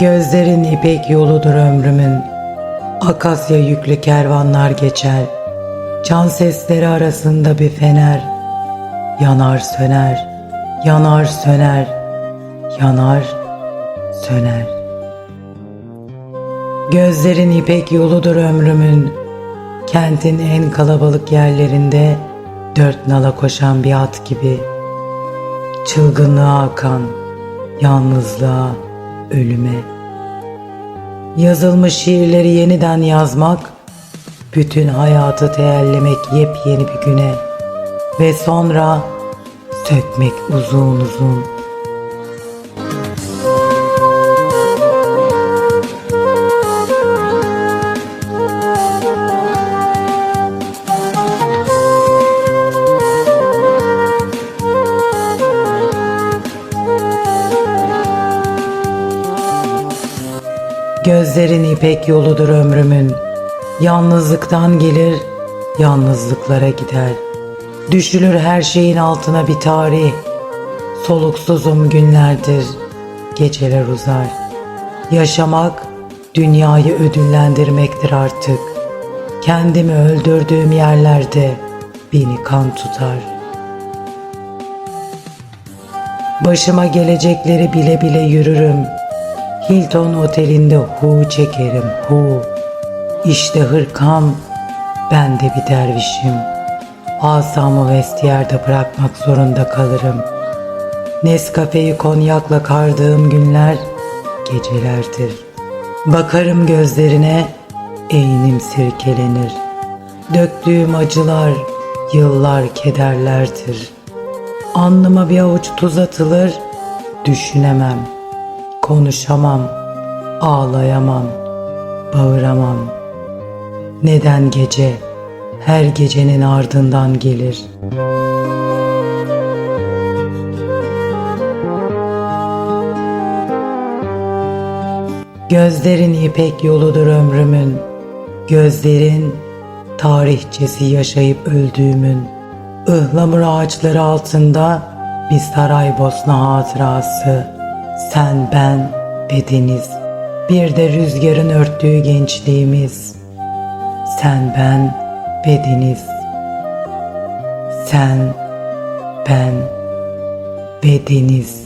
Gözlerin ipek yoludur ömrümün. Akasya yüklü kervanlar geçer. Can sesleri arasında bir fener. Yanar söner, yanar söner, yanar söner. Gözlerin ipek yoludur ömrümün. Kentin en kalabalık yerlerinde dört nala koşan bir at gibi. Çılgınlığa akan, yalnızlığa, ölüme. Yazılmış şiirleri yeniden yazmak, bütün hayatı teellemek yepyeni bir güne ve sonra sökmek uzun uzun. Gözlerin ipek yoludur ömrümün. Yalnızlıktan gelir, yalnızlıklara gider. Düşülür her şeyin altına bir tarih. Soluksuzum günlerdir, geceler uzar. Yaşamak, dünyayı ödüllendirmektir artık. Kendimi öldürdüğüm yerlerde beni kan tutar. Başıma gelecekleri bile bile yürürüm. Hilton otelinde hu çekerim hu. İşte hırkam, ben de bir dervişim. Asamı vestiyerde bırakmak zorunda kalırım. Nescafe'yi konyakla kardığım günler gecelerdir. Bakarım gözlerine, eğinim sirkelenir. Döktüğüm acılar, yıllar kederlerdir. Alnıma bir avuç tuz atılır, düşünemem, konuşamam, ağlayamam, bağıramam. Neden gece her gecenin ardından gelir? Gözlerin ipek yoludur ömrümün, gözlerin tarihçesi yaşayıp öldüğümün. Ihlamur ağaçları altında bir Saraybosna hatırası. Sen, ben ve deniz. Bir de rüzgarın örttüğü gençliğimiz. Sen, ben ve deniz. Sen, ben ve deniz.